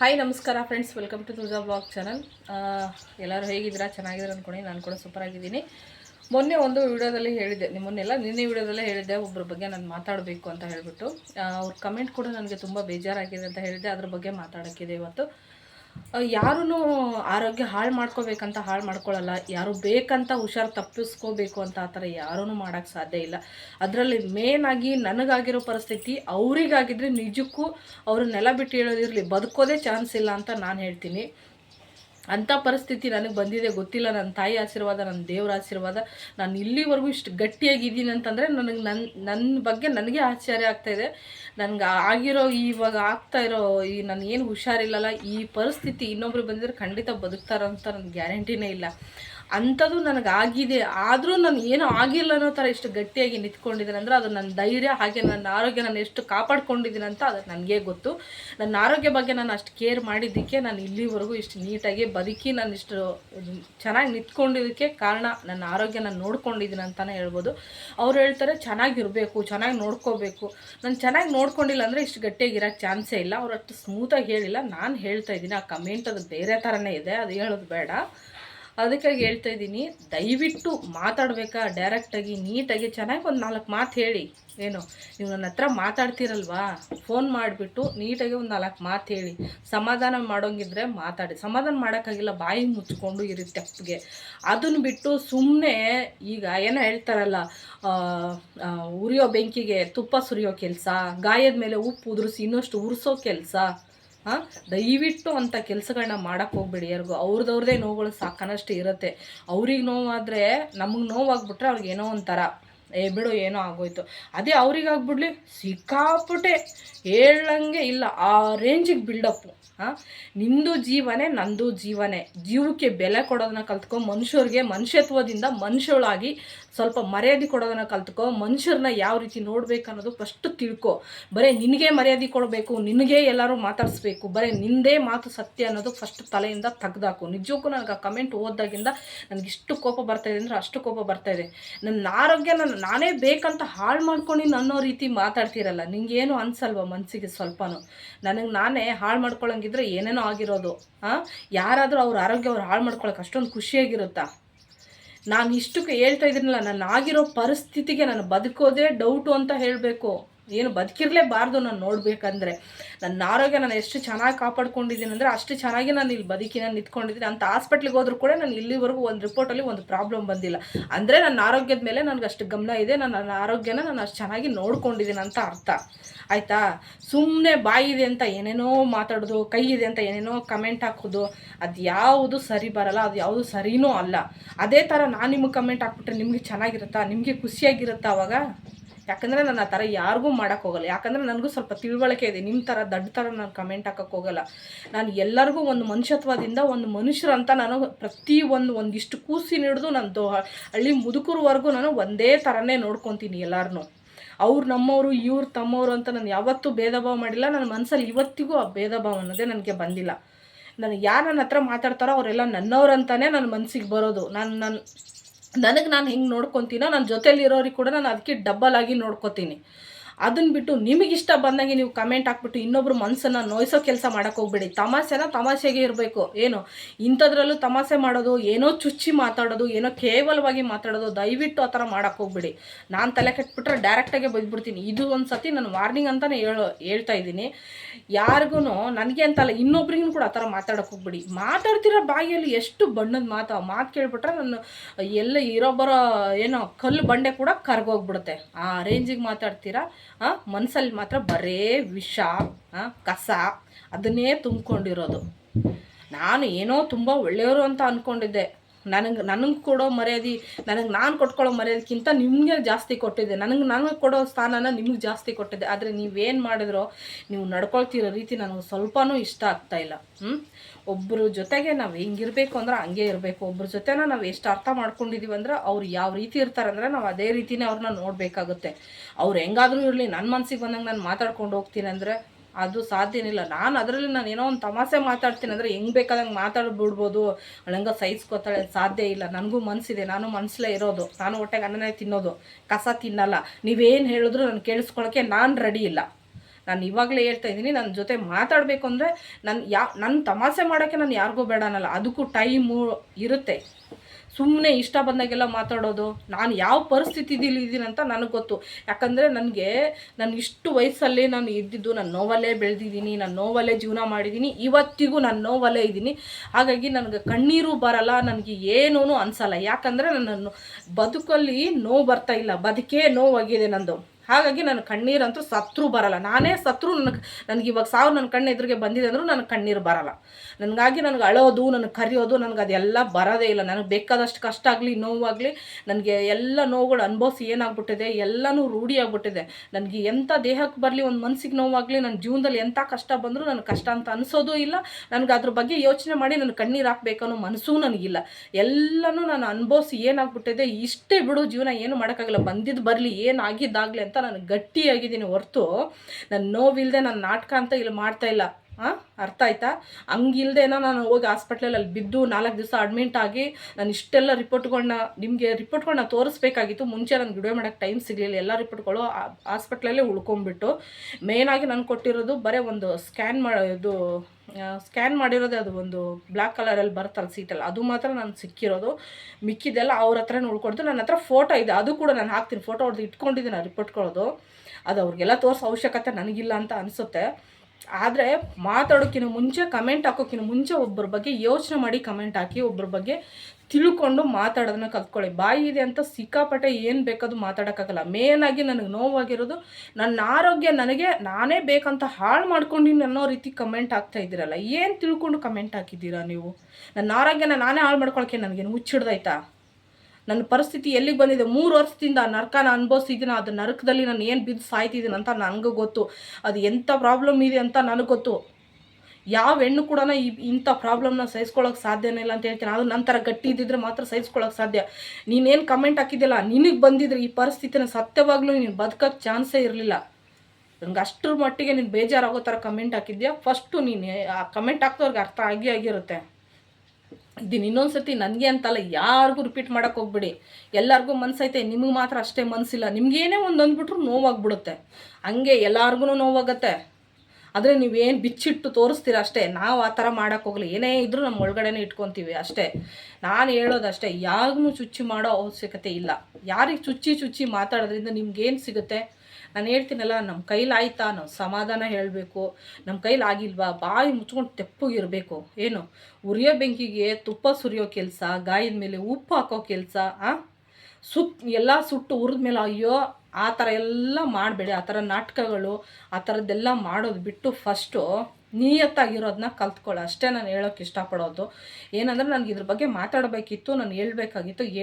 Hi ನಮಸ್ಕಾರ friends welcome to ತುಜಾ blog channel ಎಲ್ಲರೂ ಹೇಗಿದ್ದೀರಾ? ಚೆನ್ನಾಗಿದ್ದೀರಾ ಅಂದ್ಕೊಂಡು ನಾನು ಕೂಡ ಸೂಪರ್ ಆಗಿದ್ದೀನಿ. ಮೊನ್ನೆ ಒಂದು ವಿಡಿಯೋದಲ್ಲಿ ಹೇಳಿದ್ದೆ. ನಿಮ್ಮನ್ನೆಲ್ಲ ನಿನ್ನೆ ವಿಡಿಯೋದಲ್ಲೇ ಹೇಳಿದ್ದೆ. ಒಬ್ಬರ ಬಗ್ಗೆ ನಾನು ಮಾತಾಡಬೇಕು ಅಂತ ಹೇಳಿಬಿಟ್ಟು. ಅವ್ರ ಕಮೆಂಟ್ ಕೂಡ ನನಗೆ ತುಂಬ ಬೇಜಾರಾಗಿದೆ ಅಂತ ಹೇಳಿದ್ದೆ. ಅದ್ರ ಬಗ್ಗೆ ಮಾತಾಡೋಕ್ಕಿದೆ ಇವತ್ತು. ಯಾರೂ ಆರೋಗ್ಯ ಹಾಳು ಮಾಡ್ಕೋಬೇಕಂತ ಹಾಳು ಮಾಡ್ಕೊಳ್ಳಲ್ಲ ಯಾರು ಬೇಕಂತ ಹುಷಾರು ತಪ್ಪಿಸ್ಕೋಬೇಕು ಅಂತ ಆ ಥರ ಯಾರೂ ಮಾಡೋಕ್ಕೆ ಸಾಧ್ಯ ಇಲ್ಲ. ಅದರಲ್ಲಿ ಮೇನ್ ಆಗಿ ನನಗಾಗಿರೋ ಪರಿಸ್ಥಿತಿ, ಅವರಿಗಾಗಿದ್ರೆ ನಿಜಕ್ಕೂ ಅವರು ನೆಲ ಬಿಟ್ಟು ಹೇಳೋದಿರಲಿ, ಬದುಕೋದೇ ಚಾನ್ಸ್ ಇಲ್ಲ ಅಂತ ನಾನು ಹೇಳ್ತೀನಿ. ಅಂಥ ಪರಿಸ್ಥಿತಿ ನನಗೆ ಬಂದಿದೆ, ಗೊತ್ತಿಲ್ಲ. ನನ್ನ ತಾಯಿ ಆಶೀರ್ವಾದ ನನ್ನ ದೇವರ ಆಶೀರ್ವಾದ. ನಾನು ಇಲ್ಲಿವರೆಗೂ ಇಷ್ಟು ಗಟ್ಟಿಯಾಗಿದ್ದೀನಿ ಅಂತಂದರೆ ನನಗೆ ನನ್ನ ನನ್ನ ಬಗ್ಗೆ ನನಗೆ ಆಶ್ಚರ್ಯ ಆಗ್ತಾಯಿದೆ ನನಗೆ ಆಗಿರೋ ಇವಾಗ ಆಗ್ತಾ ಇರೋ ಈ ನಾನು ಏನು ಹುಷಾರಿಲ್ಲಲ್ಲ, ಈ ಪರಿಸ್ಥಿತಿ ಇನ್ನೊಬ್ರು ಬಂದಿದ್ರೆ ಖಂಡಿತ ಬದುಕ್ತಾರಂತ ನನಗೆ ಗ್ಯಾರಂಟಿನೇ ಇಲ್ಲ. ಅಂಥದ್ದು ನನಗಾಗಿದೆ, ಆದರೂ ನಾನು ಏನೂ ಆಗಿಲ್ಲ ಅನ್ನೋ ಥರ ಇಷ್ಟು ಗಟ್ಟಿಯಾಗಿ ನಿಂತ್ಕೊಂಡಿದ್ದೀನಿ ಅಂದರೆ ಅದು ನನ್ನ ಧೈರ್ಯ ಹಾಗೆ ನನ್ನ ಆರೋಗ್ಯ ನಾನು ಎಷ್ಟು ಕಾಪಾಡ್ಕೊಂಡಿದ್ದೀನಿ ಅಂತ ಅದು ನನಗೆ ಗೊತ್ತು. ನನ್ನ ಆರೋಗ್ಯ ಬಗ್ಗೆ ನಾನು ಅಷ್ಟು ಕೇರ್ ಮಾಡಿದ್ದಕ್ಕೆ ನಾನು ಇಲ್ಲಿವರೆಗೂ ಇಷ್ಟು ನೀಟಾಗಿ ಬದುಕಿ ನಾನು ಇಷ್ಟು ಚೆನ್ನಾಗಿ ನಿಂತ್ಕೊಂಡಿದ್ದಕ್ಕೆ ಕಾರಣ ನನ್ನ ಆರೋಗ್ಯ ನಾನು ನೋಡ್ಕೊಂಡಿದ್ದೀನಿ ಅಂತಲೇ ಹೇಳ್ಬೋದು. ಅವ್ರು ಹೇಳ್ತಾರೆ, ಚೆನ್ನಾಗಿರಬೇಕು, ಚೆನ್ನಾಗಿ ನೋಡ್ಕೋಬೇಕು. ನಾನು ಚೆನ್ನಾಗಿ ನೋಡ್ಕೊಂಡಿಲ್ಲ ಅಂದರೆ ಇಷ್ಟು ಗಟ್ಟಿಯಾಗಿರೋಕ್ಕೆ ಚಾನ್ಸೇ ಇಲ್ಲ. ಅವ್ರು ಅಷ್ಟು ಸ್ಮೂತಾಗಿ ಹೇಳಿಲ್ಲ. ನಾನು ಹೇಳ್ತಾ ಇದ್ದೀನಿ, ಆ ಕಮೆಂಟ್ ಅದು ಬೇರೆ ಥರನೇ ಇದೆ. ಅದು ಹೇಳೋದು ಬೇಡ. ಅದಕ್ಕಾಗಿ ಹೇಳ್ತಾ ಇದ್ದೀನಿ, ದಯವಿಟ್ಟು ಮಾತಾಡಬೇಕಾ? ಡೈರೆಕ್ಟಾಗಿ ನೀಟಾಗಿ ಚೆನ್ನಾಗಿ ಒಂದು ನಾಲ್ಕು ಮಾತು ಹೇಳಿ. ಏನು, ನೀವು ನನ್ನ ಹತ್ರ ಮಾತಾಡ್ತೀರಲ್ವಾ? ಫೋನ್ ಮಾಡಿಬಿಟ್ಟು ನೀಟಾಗಿ ಒಂದು ನಾಲ್ಕು ಮಾತು ಹೇಳಿ. ಸಮಾಧಾನ ಮಾಡೋಂಗಿದ್ರೆ ಮಾತಾಡಿ. ಸಮಾಧಾನ ಮಾಡೋಕ್ಕಾಗಿಲ್ಲ, ಬಾಯಿ ಮುಚ್ಕೊಂಡು ಇರಿ ತೆಪ್ಪಗೆ. ಅದನ್ನು ಬಿಟ್ಟು ಸುಮ್ಮನೆ ಈಗ ಏನೋ ಹೇಳ್ತಾರಲ್ಲ ಉರಿಯೋ ಬೆಂಕಿಗೆ ತುಪ್ಪ ಸುರಿಯೋ ಕೆಲಸ, ಗಾಯದ ಮೇಲೆ ಉಪ್ಪು ಉದುರಿಸಿ ಇನ್ನಷ್ಟು ಉರಿಸೋ ಕೆಲಸ ಹಾಂ? ದಯವಿಟ್ಟು ಅಂಥ ಕೆಲಸಗಳನ್ನ ಮಾಡೋಕ್ಕೆ ಹೋಗ್ಬೇಡಿ ಯಾರಿಗೂ. ಅವ್ರದವ್ರದೇ ನೋವುಗಳು ಸಾಕನಷ್ಟು ಇರುತ್ತೆ. ಅವ್ರಿಗೆ ನೋವಾದರೆ ನಮಗೆ ನೋವಾಗ್ಬಿಟ್ರೆ ಅವ್ರಿಗೆ ಏನೋ ಒಂಥರ. ಏ ಬಿಡು, ಏನೋ ಆಗೋಯ್ತು. ಅದೇ ಅವ್ರಿಗೆ ಆಗ್ಬಿಡ್ಲಿ ಸಿಕ್ಕಾಪಟ್ಟೆ. ಹೇಳಂಗೆ ಇಲ್ಲ. ಆ ರೇಂಜಿಗೆ ಬಿಲ್ಡಪ್ಪು ಹಾಂ? ನಿಂದು ಜೀವನೇ ನಂದು ಜೀವನೇ. ಜೀವಕ್ಕೆ ಬೆಲೆ ಕೊಡೋದನ್ನ ಕಲ್ತ್ಕೊ, ಮನುಷ್ಯರಿಗೆ ಮನುಷ್ಯತ್ವದಿಂದ ಮನುಷ್ಯಳಾಗಿ ಸ್ವಲ್ಪ ಮರ್ಯಾದೆ ಕೊಡೋದನ್ನ ಕಲ್ತ್ಕೊ, ಮನುಷ್ಯರನ್ನ ಯಾವ ರೀತಿ ನೋಡ್ಬೇಕು ಅನ್ನೋದು ಫಸ್ಟ್ ತಿಳ್ಕೊ. ಬರೀ ನಿನಗೆ ಮರ್ಯಾದೆ ಕೊಡಬೇಕು, ನಿನಗೆ ಎಲ್ಲರೂ ಮಾತಾಡಿಸ್ಬೇಕು, ಬರೀ ನಿಂದೇ ಮಾತು ಸತ್ಯ ಅನ್ನೋದು ಫಸ್ಟ್ ತಲೆಯಿಂದ ತೆಗ್ದಾಕು. ನಿಜಕ್ಕೂ ನನಗೆ ಆ ಕಮೆಂಟ್ ಓದ್ದಾಗಿಂದ ನನಗೆ ಇಷ್ಟು ಕೋಪ ಬರ್ತಾ ಇದೆ ಅಂದರೆ ಅಷ್ಟು ಕೋಪ ಬರ್ತಾ ಇದೆ. ನನ್ನ ಆರೋಗ್ಯ ನಾನು ನಾನೇ ಬೇಕಂತ ಹಾಳು ಮಾಡ್ಕೊಂಡು ಅನ್ನೋ ರೀತಿ ಮಾತಾಡ್ತಿರಲ್ಲ, ನಿಂಗೇನು ಅನ್ಸಲ್ವ ಮನಸ್ಸಿಗೆ ಸ್ವಲ್ಪನೂ? ನನಗೆ ನಾನೇ ಹಾಳು ಮಾಡ್ಕೊಳಂಗಿದ್ರೆ ಏನೇನೋ ಆಗಿರೋದು ಹಾಂ ಯಾರಾದರೂ ಅವ್ರ ಆರೋಗ್ಯ ಅವ್ರು ಹಾಳು ಮಾಡ್ಕೊಳಕ್ಕೆ ಅಷ್ಟೊಂದು ಖುಷಿಯಾಗಿರುತ್ತಾ? ನಾನು ಇಷ್ಟಕ್ಕೆ ಹೇಳ್ತಾ ಇದ್ದೀನಲ್ಲ, ನಾನು ಆಗಿರೋ ಪರಿಸ್ಥಿತಿಗೆ ನಾನು ಬದುಕೋದೇ ಡೌಟು ಅಂತ ಹೇಳಬೇಕು. ಏನು ಬದುಕಿರಲೇಬಾರ್ದು ನಾನು ನೋಡಬೇಕಂದ್ರೆ. ನನ್ನ ಆರೋಗ್ಯ ನಾನು ಎಷ್ಟು ಚೆನ್ನಾಗಿ ಕಾಪಾಡ್ಕೊಂಡಿದ್ದೀನಿ ಅಂದರೆ ಅಷ್ಟು ಚೆನ್ನಾಗಿ ನಾನು ಇಲ್ಲಿ ಬದುಕಿನ ನಿಂತ್ಕೊಂಡಿದ್ದೀನಿ. ಅಂತ ಹಾಸ್ಪಿಟ್ಲಿಗೆ ಹೋದ್ರೂ ಕೂಡ ನಾನು ಇಲ್ಲಿವರೆಗೂ ಒಂದು ರಿಪೋರ್ಟಲ್ಲಿ ಒಂದು ಪ್ರಾಬ್ಲಮ್ ಬಂದಿಲ್ಲ. ಅಂದರೆ ನನ್ನ ಆರೋಗ್ಯದ ಮೇಲೆ ನನಗೆ ಅಷ್ಟು ಗಮನ ಇದೆ ನಾನು ನನ್ನ ಆರೋಗ್ಯನ ನಾನು ಅಷ್ಟು ಚೆನ್ನಾಗಿ ನೋಡ್ಕೊಂಡಿದ್ದೀನಿ ಅಂತ ಅರ್ಥ. ಆಯಿತಾ? ಸುಮ್ಮನೆ ಬಾಯಿದೆ ಅಂತ ಏನೇನೋ ಮಾತಾಡೋದು, ಕೈ ಇದೆ ಅಂತ ಏನೇನೋ ಕಮೆಂಟ್ ಹಾಕೋದು, ಅದು ಯಾವುದು ಸರಿ ಬರಲ್ಲ, ಅದು ಯಾವುದು ಸರಿನೂ ಅಲ್ಲ. ಅದೇ ಥರ ನಾನು ನಿಮಗೆ ಕಮೆಂಟ್ ಹಾಕ್ಬಿಟ್ರೆ ನಿಮಗೆ ಚೆನ್ನಾಗಿರುತ್ತಾ? ನಿಮಗೆ ಖುಷಿಯಾಗಿರುತ್ತಾ ಅವಾಗ? ಯಾಕಂದರೆ ನಾನು ಆ ಥರ ಯಾರಿಗೂ ಮಾಡೋಕ್ಕೋಗಲ್ಲ ಯಾಕಂದರೆ ನನಗೂ ಸ್ವಲ್ಪ ತಿಳುವಳಿಕೆ ಇದೆ. ನಿಮ್ಮ ಥರ, ದಡ್ಡ ಥರ ನಾನು ಕಮೆಂಟ್ ಹಾಕೋಕ್ಕೋಗಲ್ಲ ನಾನು ಎಲ್ಲರಿಗೂ ಒಂದು ಮನುಷ್ಯತ್ವದಿಂದ ಒಂದು ಮನುಷ್ಯರಂತ ನಾನು ಪ್ರತಿ ಒಂದು ಒಂದಿಷ್ಟು ಕೂಸಿ ಹಿಡಿದು ನಾನು ಹಳ್ಳಿ ಮುದುಕರವರೆಗೂ ನಾನು ಒಂದೇ ಥರನೇ ನೋಡ್ಕೊತೀನಿ ಎಲ್ಲರನ್ನೂ ಅವ್ರು ನಮ್ಮವರು, ಇವ್ರು ತಮ್ಮವರು ಅಂತ ನಾನು ಯಾವತ್ತೂ ಭೇದ ಭಾವ ಮಾಡಿಲ್ಲ. ನನ್ನ ಮನಸ್ಸಲ್ಲಿ ಇವತ್ತಿಗೂ ಆ ಭೇದ ಭಾವ ಅನ್ನೋದೇ ನನಗೆ ಬಂದಿಲ್ಲ. ನನಗೆ ಯಾರು ನನ್ನ ಹತ್ರ ಮಾತಾಡ್ತಾರೋ ಅವರೆಲ್ಲ ನನ್ನವ್ರಂತಾನೆ ನನ್ನ ಮನಸ್ಸಿಗೆ ಬರೋದು. ನಾನು ನನ್ನ ನನಗೆ ನಾನು ಹೆಂಗೆ ನೋಡ್ಕೊತೀನೋ ನನ್ನ ಜೊತೆಲಿರೋರಿಗೆ ಕೂಡ ನಾನು ಅದಕ್ಕೆ ಡಬ್ಬಲ್ ಆಗಿ ನೋಡ್ಕೊತೀನಿ. ಅದನ್ನ ಬಿಟ್ಟು ನಿಮಗೆ ಇಷ್ಟ ಬಂದಂಗೆ ನೀವು ಕಮೆಂಟ್ ಹಾಕ್ಬಿಟ್ಟು ಇನ್ನೊಬ್ರು ಮನಸ್ಸನ್ನು ನೋಯಿಸೋ ಕೆಲಸ ಮಾಡೋಕೆ ಹೋಗ್ಬೇಡಿ. ತಮಾಷೆನ ತಮಾಷೆಗೆ ಇರಬೇಕು. ಏನು? ಇಂಥದ್ರಲ್ಲೂ ತಮಾಷೆ ಮಾಡೋದು, ಏನೋ ಚುಚ್ಚಿ ಮಾತಾಡೋದು, ಏನೋ ಕೇವಲವಾಗಿ ಮಾತಾಡೋದು, ದಯವಿಟ್ಟು ಆ ಥರ ಮಾಡೋಕೆ ಹೋಗ್ಬೇಡಿ. ನಾನು ತಲೆ ಕೆಟ್ಬಿಟ್ರೆ ಡೈರೆಕ್ಟಾಗೆ ಬೈದ್ಬಿಡ್ತೀನಿ. ಇದು ಒಂದು ಸತಿ ನಾನು ವಾರ್ನಿಂಗ್ ಅಂತಲೇ ಹೇಳೋ, ಹೇಳ್ತಾ ಇದ್ದೀನಿ. ಯಾರಿಗೂ ನನಗೆ ಅಂತಲ್ಲ ಇನ್ನೊಬ್ರಿಗೂ ಕೂಡ ಆ ಥರ ಮಾತಾಡೋಕೆ ಹೋಗ್ಬೇಡಿ. ಮಾತಾಡ್ತಿರೋ ಬಾಯಿಯಲ್ಲಿ ಎಷ್ಟು ಬಣ್ಣದ ಮಾತು ಮಾತು ಕೇಳ್ಬಿಟ್ರೆ ನಾನು ಎಲ್ಲ ಬರೋ ಏನೋ ಕಲ್ಲು ಬಂಡೆ ಕೂಡ ಕರ್ಗೋಗ್ಬಿಡುತ್ತೆ. ಆ ರೇಂಜಿಗೆ ಮಾತಾಡ್ತೀರಾ? ಮನಸ್ಸಲ್ಲಿ ಮಾತ್ರ ಬರೇ ವಿಷ ಕಸ ಅದನ್ನೇ ತುಂಬಿಕೊಂಡಿರೋದು. ನಾನು ಏನೋ ತುಂಬ ಒಳ್ಳೆಯವರು ಅಂತ ಅಂದ್ಕೊಂಡಿದ್ದೆ ನನಗೆ ನನಗೆ ಕೊಡೋ ಮರ್ಯಾದೆ, ನನಗೆ ನಾನು ಕೊಟ್ಕೊಳ್ಳೋ ಮರ್ಯಾದಕ್ಕಿಂತ ನಿಮಗೆ ಜಾಸ್ತಿ ಕೊಟ್ಟಿದ್ದೆ. ನನಗೆ ನನಗೆ ಕೊಡೋ ಸ್ಥಾನನ ನಿಮಗೆ ಜಾಸ್ತಿ ಕೊಟ್ಟಿದ್ದೆ. ಆದರೆ ನೀವೇನು ಮಾಡಿದ್ರೋ, ನೀವು ನಡ್ಕೊಳ್ತಿರೋ ರೀತಿ ನನಗೆ ಸ್ವಲ್ಪನೂ ಇಷ್ಟ ಆಗ್ತಾ ಇಲ್ಲ. ಹ್ಞೂ ಒಬ್ಬರ ಜೊತೆಗೆ ನಾವು ಹೆಂಗಿರಬೇಕು ಅಂದ್ರೆ ಹಂಗೆ ಇರಬೇಕು. ಒಬ್ಬರ ಜೊತೆನ ನಾವು ಎಷ್ಟು ಅರ್ಥ ಮಾಡ್ಕೊಂಡಿದ್ದೀವಿ ಅಂದ್ರೆ ಅವ್ರು ಯಾವ ರೀತಿ ಇರ್ತಾರೆ ಅಂದರೆ ನಾವು ಅದೇ ರೀತಿನೇ ಅವ್ರನ್ನ ನೋಡಬೇಕಾಗುತ್ತೆ. ಅವ್ರು ಹೆಂಗಾದರೂ ಇರಲಿ ನನ್ನ ಮನಸ್ಸಿಗೆ ಬಂದಂಗೆ ನಾನು ಮಾತಾಡ್ಕೊಂಡು ಹೋಗ್ತೀನಿ ಅಂದರೆ ಅದು ಸಾಧ್ಯನಿಲ್ಲ. ನಾನು ಅದರಲ್ಲಿ ನಾನು ಏನೋ ಒಂದು ತಮಾಷೆ ಮಾತಾಡ್ತೀನಿ ಅಂದರೆ ಹೆಂಗೆ ಬೇಕಾದಂಗೆ ಮಾತಾಡ್ಬಿಡ್ಬೋದು. ಹಂಗೆ ಸಹಿಸ್ಕೊತಾಳೆ ಸಾಧ್ಯ ಇಲ್ಲ. ನನಗೂ ಮನಸ್ಸಿದೆ ನಾನು ಮನಸ್ಸಲ್ಲೇ ಇರೋದು. ನಾನು ಹೊಟ್ಟೆಗೆ ಅನ್ನನೇ ತಿನ್ನೋದು. ಕಸ ತಿನ್ನಲ್ಲ. ನೀವೇನು ಹೇಳಿದ್ರು ನಾನು ಕೇಳಿಸ್ಕೊಳ್ಳೋಕ್ಕೆ ನಾನು ರೆಡಿ ಇಲ್ಲ. ನಾನು ಇವಾಗಲೇ ಹೇಳ್ತಾ ಇದ್ದೀನಿ ನನ್ನ ಜೊತೆ ಮಾತಾಡಬೇಕು ಅಂದರೆ ನನ್ನ ಯಾ ನನ್ನ ತಮಾಷೆ ಮಾಡೋಕ್ಕೆ ನಾನು ಯಾರಿಗೂ ಬೇಡ ಅನ್ನಲ್ಲ ಅದಕ್ಕೂ ಟೈಮು ಇರುತ್ತೆ. ಸುಮ್ಮನೆ ಇಷ್ಟ ಬಂದಾಗೆಲ್ಲ ಮಾತಾಡೋದು. ನಾನು ಯಾವ ಪರಿಸ್ಥಿತಿಲಿ ಅಂತ ನನಗೆ ಗೊತ್ತು. ಯಾಕಂದರೆ ನನಗೆ ನಾನು ಇಷ್ಟು ವಯಸ್ಸಲ್ಲಿ ನಾನು ಇದ್ದಿದ್ದು ನಾನು ನೋವಲ್ಲೇ ಬೆಳೆದಿದ್ದೀನಿ, ನಾನು ನೋವಲ್ಲೇ ಜೀವನ ಮಾಡಿದ್ದೀನಿ, ಇವತ್ತಿಗೂ ನಾನು ನೋವಲ್ಲೇ ಇದ್ದೀನಿ. ಹಾಗಾಗಿ ನನಗೆ ಕಣ್ಣೀರು ಬರಲ್ಲ, ನನಗೆ ಏನೂ ಅನಿಸಲ್ಲ. ಯಾಕಂದರೆ ನನ್ನನ್ನು ಬದುಕಲ್ಲಿ ನೋವು ಬರ್ತಾ ಇಲ್ಲ. ಬದುಕೇ ನೋವಾಗಿದೆ ನಂದು. ಹಾಗಾಗಿ ನನ್ನ ಕಣ್ಣೀರಂತೂ ಸತ್ರು ಬರಲ್ಲ. ನಾನೇ ಸತ್ರು, ನನಗೆ ನನಗೆ ಇವಾಗ ಸಾವು ನನ್ನ ಕಣ್ಣು ಎದುರಿಗೆ ಬಂದಿದೆ ಅಂದರೂ ನನಗೆ ಕಣ್ಣೀರು ಬರಲ್ಲ. ನನಗಾಗಿ ನನಗೆ ಅಳೋದು, ನನಗೆ ಕರೆಯೋದು, ನನಗೆ ಅದೆಲ್ಲ ಬರೋದೇ ಇಲ್ಲ. ನನಗೆ ಬೇಕಾದಷ್ಟು ಕಷ್ಟ ಆಗಲಿ, ನೋವಾಗಲಿ, ನನಗೆ ಎಲ್ಲ ನೋವುಗಳು ಅನುಭವಿಸಿ ಏನಾಗ್ಬಿಟ್ಟಿದೆ, ಎಲ್ಲನೂ ರೂಢಿ ಆಗ್ಬಿಟ್ಟಿದೆ. ನನಗೆ ಎಂಥ ದೇಹಕ್ಕೆ ಬರಲಿ, ಒಂದು ಮನಸ್ಸಿಗೆ ನೋವಾಗಲಿ ನನ್ನ ಜೀವನದಲ್ಲಿ ಎಂಥ ಕಷ್ಟ ಬಂದರೂ ನನಗೆ ಕಷ್ಟ ಅಂತ ಅನಿಸೋದು ಇಲ್ಲ. ನನಗೆ ಅದ್ರ ಬಗ್ಗೆ ಯೋಚನೆ ಮಾಡಿ ನನ್ನ ಕಣ್ಣೀರು ಹಾಕ್ಬೇಕನ್ನೋ ಮನಸ್ಸೂ ನನಗಿಲ್ಲ ಎಲ್ಲನೂ ನಾನು ಅನುಭವಿಸಿ ಏನಾಗ್ಬಿಟ್ಟಿದೆ, ಇಷ್ಟೇ ಬಿಡು, ಜೀವನ ಏನು ಮಾಡೋಕ್ಕಾಗಲ್ಲ. ಬಂದಿದ್ದು ಬರಲಿ ಏನಾಗಿದ್ದಾಗಲಿ ಅಂತ ನಾನು ಗಟ್ಟಿಯಾಗಿದ್ದೀನಿ ಹೊರ್ತು ನನ್ನ ನೋವಿಲ್ಲದೆ ನಾನು ನಾಟಕ ಅಂತ ಇಲ್ಲಿ ಮಾಡ್ತಾ ಇಲ್ಲ. ಹಾಂ? ಅರ್ಥ ಆಯ್ತಾ? ಹಂಗಿಲ್ದೇನೋ ನಾನು ಹೋಗಿ ಹಾಸ್ಪಿಟ್ಲಲ್ಲಿ ಅಲ್ಲಿ ಬಿದ್ದು ನಾಲ್ಕು ದಿವಸ ಅಡ್ಮಿಂಟ್ ಆಗಿ ನಾನು ಇಷ್ಟೆಲ್ಲ ರಿಪೋರ್ಟ್ಗಳನ್ನ ನಿಮಗೆ ರಿಪೋರ್ಟ್ಗಳನ್ನ ತೋರಿಸ್ಬೇಕಾಗಿತ್ತು. ಮುಂಚೆ ನನಗೆ ವಿಡಿಯೋ ಮಾಡೋಕ್ಕೆ ಟೈಮ್ ಸಿಗಲಿಲ್ಲ. ಎಲ್ಲ ರಿಪೋರ್ಟ್ಗಳು ಹಾಸ್ಪಿಟ್ಲಲ್ಲೇ ಉಳ್ಕೊಂಡ್ಬಿಟ್ಟು ಮೇಯ್ನಾಗಿ ನಾನು ಕೊಟ್ಟಿರೋದು ಬರೀ ಒಂದು ಸ್ಕ್ಯಾನ್ ಮಾಡೋದು ಸ್ಕ್ಯಾನ್ ಮಾಡಿರೋದೇ ಅದು ಒಂದು ಬ್ಲ್ಯಾಕ್ ಕಲರಲ್ಲಿ ಬರುತ್ತಲ್ಲ ಸೀಟಲ್ಲಿ ಅದು ಮಾತ್ರ ನಾನು ಸಿಕ್ಕಿರೋದು. ಮಿಕ್ಕಿದೆಲ್ಲ ಅವ್ರ ಹತ್ರನೇ ಉಳ್ಕೊಡ್ತು ನನ್ನ ಹತ್ರ ಫೋಟೋ ಇದೆ. ಅದು ಕೂಡ ನಾನು ಹಾಕ್ತೀನಿ. ಫೋಟೋ ಹೊಡೆದು ಇಟ್ಕೊಂಡಿದ್ದೀನಿ ರಿಪೋರ್ಟ್ಗಳದು ಅದು ಅವ್ರಿಗೆಲ್ಲ ತೋರಿಸೋ ಅವಶ್ಯಕತೆ ನನಗಿಲ್ಲ ಅಂತ ಅನಿಸುತ್ತೆ. ಆದರೆ ಮಾತಾಡೋಕ್ಕಿಂತ ಮುಂಚೆ ಕಮೆಂಟ್ ಹಾಕೋಕ್ಕಿಂತ ಮುಂಚೆ ಒಬ್ಬರ ಬಗ್ಗೆ ಯೋಚನೆ ಮಾಡಿ ಕಮೆಂಟ್ ಹಾಕಿ ಒಬ್ಬರ ಬಗ್ಗೆ ತಿಳ್ಕೊಂಡು ಮಾತಾಡೋದನ್ನ ಕಲ್ತ್ಕೊಳ್ಳಿ. ಬಾಯಿ ಇದೆ ಅಂತ ಸಿಕ್ಕಾಪಟ್ಟೆ ಏನು ಬೇಕಾದ್ರೂ ಮಾತಾಡೋಕ್ಕಾಗಲ್ಲ. ಮೇನಾಗಿ ನನಗೆ ನೋವಾಗಿರೋದು, ನನ್ನ ಆರೋಗ್ಯ ನನಗೆ, ನಾನೇ ಬೇಕಂತ ಹಾಳು ಮಾಡ್ಕೊಂಡಿನಿ ಅನ್ನೋ ರೀತಿ ಕಮೆಂಟ್ ಹಾಕ್ತಾ ಇದ್ದೀರಲ್ಲ. ಏನು ತಿಳ್ಕೊಂಡು ಕಮೆಂಟ್ ಹಾಕಿದ್ದೀರಾ ನೀವು? ನನ್ನ ಆರೋಗ್ಯನ ನಾನೇ ಹಾಳು ಮಾಡ್ಕೊಳಕ್ಕೆ ನನಗೇನು ಹುಚ್ಚಿಡ್ದಾಯ್ತಾ? ನನ್ನ ಪರಿಸ್ಥಿತಿ ಎಲ್ಲಿಗೆ ಬಂದಿದೆ? ಮೂರು ವರ್ಷದಿಂದ ನರಕನ ಅನುಭವಿಸಿದ್ದೀನಿ. ಅದು ನರಕದಲ್ಲಿ ನಾನು ಏನು ಬಿದ್ದು ಸಾಯ್ತಿದ್ದೀನಿ ಅಂತ ನನಗೆ ಗೊತ್ತು. ಅದು ಎಂಥ ಪ್ರಾಬ್ಲಮ್ ಇದೆ ಅಂತ ನನಗೆ ಗೊತ್ತು. ಯಾವ ಹೆಣ್ಣು ಕೂಡ ಈ ಇಂಥ ಪ್ರಾಬ್ಲಮ್ನ ಸಹಿಸ್ಕೊಳ್ಳೋಕೆ ಸಾಧ್ಯನೇ ಇಲ್ಲ ಅಂತ ಹೇಳ್ತೀನಿ. ಅದು ನಂತರ ಗಟ್ಟಿ ಇದ್ದಿದ್ರೆ ಮಾತ್ರ ಸಹಿಸ್ಕೊಳ್ಳೋಕೆ ಸಾಧ್ಯ. ನೀನೇನು ಕಮೆಂಟ್ ಹಾಕಿದ್ದಿಲ್ಲ ನಿನಗೆ ಬಂದಿದ್ರೆ ಈ ಪರಿಸ್ಥಿತಿನ ಸತ್ಯವಾಗ್ಲೂ ನೀನು ಬದುಕೋಕ್ಕೆ ಚಾನ್ಸೇ ಇರಲಿಲ್ಲ. ನಂಗೆ ಅಷ್ಟರ ಮಟ್ಟಿಗೆ ನೀನು ಬೇಜಾರಾಗೋ ಥರ ಕಮೆಂಟ್ ಹಾಕಿದ್ಯಾ? ಫಸ್ಟು ನೀನು ಆ ಕಮೆಂಟ್ ಹಾಕ್ದವ್ರಿಗೆ ಅರ್ಥ ಆಗಿ ಆಗಿರುತ್ತೆ. ಇದನ್ನು ಇನ್ನೊಂದು ಸರ್ತಿ ನನಗೆ ಅಂತಲ್ಲ ಯಾರಿಗೂ ರಿಪೀಟ್ ಮಾಡೋಕೆ ಹೋಗ್ಬಿಡಿ. ಎಲ್ಲರಿಗೂ ಮನಸ್ಸೈತೆ ನಿಮಗೆ ಮಾತ್ರ ಅಷ್ಟೇ ಮನಸ್ಸಿಲ್ಲ ನಿಮಗೇನೇ ಒಂದು ಅಂದ್ಬಿಟ್ರು ನೋವಾಗ್ಬಿಡುತ್ತೆ. ಹಂಗೆ ಎಲ್ಲರಿಗೂ ನೋವಾಗುತ್ತೆ. ಆದರೆ ನೀವೇನು ಬಿಚ್ಚಿಟ್ಟು ತೋರಿಸ್ತೀರ ಅಷ್ಟೇ. ನಾವು ಆ ಥರ ಮಾಡೋಕೆ ಹೋಗಲಿ. ಏನೇ ಇದ್ದರೂ ನಮ್ಮ ಒಳಗಡೆನೇ ಇಟ್ಕೊತೀವಿ ಅಷ್ಟೇ. ನಾನು ಹೇಳೋದಷ್ಟೇ, ಯಾರಿಗೂ ಚುಚ್ಚಿ ಮಾಡೋ ಅವಶ್ಯಕತೆ ಇಲ್ಲ. ಯಾರಿಗೆ ಚುಚ್ಚಿ ಚುಚ್ಚಿ ಮಾತಾಡೋದ್ರಿಂದ ನಿಮ್ಗೇನು ಸಿಗುತ್ತೆ? ನಾನು ಹೇಳ್ತೀನಲ್ಲ ನಮ್ಮ ಕೈಲಾಯ್ತಾ ನಾವು ಸಮಾಧಾನ ಹೇಳಬೇಕು ನಮ್ಮ ಕೈಲಿ ಆಗಿಲ್ವಾ, ಬಾಯಿ ಮುಚ್ಕೊಂಡು ತೆಪ್ಪಗಿರಬೇಕು, ಏನು? ಉರಿಯೋ ಬೆಂಕಿಗೆ ತುಪ್ಪ ಸುರಿಯೋ ಕೆಲಸ, ಗಾಯದ ಮೇಲೆ ಉಪ್ಪು ಹಾಕೋ ಕೆಲಸ, ಆ? ಸುತ್, ಎಲ್ಲ ಸುಟ್ಟು ಉರಿದ ಮೇಲೆ ಅಯ್ಯೋ, ಆ ಥರ ಎಲ್ಲ ಮಾಡಬೇಡಿ, ಆ ಥರ ನಾಟಕಗಳು, ಆ ಥರದ್ದೆಲ್ಲ ಮಾಡೋದು ಬಿಟ್ಟು ಫಸ್ಟು ನಿಯತ್ತಾಗಿರೋದನ್ನ ಕಲ್ತ್ಕೊಳ್ಳೋ ಅಷ್ಟೇ ನಾನು ಹೇಳೋಕ್ಕೆ ಇಷ್ಟಪಡೋದು. ಏನಂದ್ರೆ ನನಗೆ ಇದ್ರ ಬಗ್ಗೆ ಮಾತಾಡಬೇಕಿತ್ತು, ನಾನು ಹೇಳ್ಬೇಕಾಗಿತ್ತು